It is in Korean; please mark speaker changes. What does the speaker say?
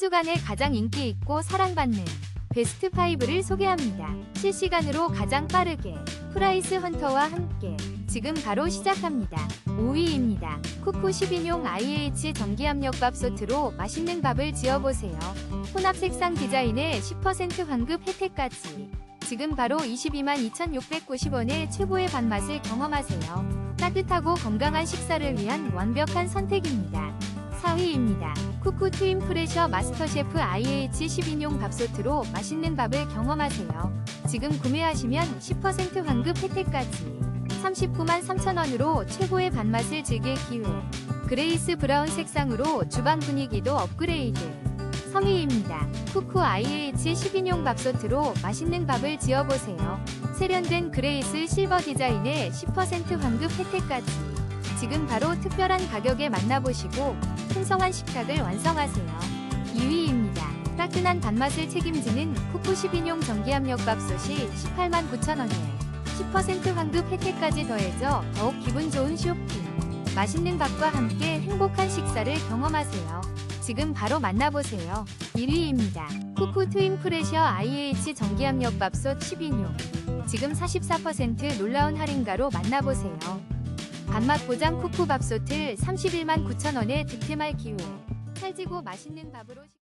Speaker 1: 주간에 가장 인기 있고 사랑받는 베스트 5를 소개합니다. 실시간으로 가장 빠르게 프라이스 헌터와 함께 지금 바로 시작합니다. 5위입니다. 쿠쿠 10인용 IH 전기압력밥솥으로 맛있는 밥을 지어보세요. 혼합 색상 디자인에 10% 환급 혜택까지. 지금 바로 22만 2,690원의 최고의 밥맛을 경험하세요. 따뜻하고 건강한 식사를 위한 완벽한 선택입니다. 4위입니다. 쿠쿠 트윈 프레셔 마스터셰프 IH 10인용 밥솥으로 맛있는 밥을 경험하세요. 지금 구매하시면 10% 환급 혜택까지 39만 3천원으로 최고의 밥맛을 즐길 기회 그레이스 브라운 색상으로 주방 분위기도 업그레이드 3위입니다. 쿠쿠 IH 10인용 밥솥으로 맛있는 밥을 지어보세요. 세련된 그레이스 실버 디자인에 10% 환급 혜택까지 지금 바로 특별한 가격에 만나보시고 풍성한 식탁을 완성하세요. 2위입니다. 따끈한 단맛을 책임지는 쿠쿠 10인용 전기압력밥솥이 18만 9천원에 10% 환급 혜택까지 더해져 더욱 기분 좋은 쇼핑. 맛있는 밥과 함께 행복한 식사를 경험하세요. 지금 바로 만나보세요. 1위입니다. 쿠쿠 트윈 프레셔 IH 전기압력밥솥 10인용. 지금 44% 놀라운 할인가로 만나보세요. 밥맛 보장 쿠쿠 밥솥을 31만 9천원에 득템할 기회. 찰지고 맛있는 밥으로 식-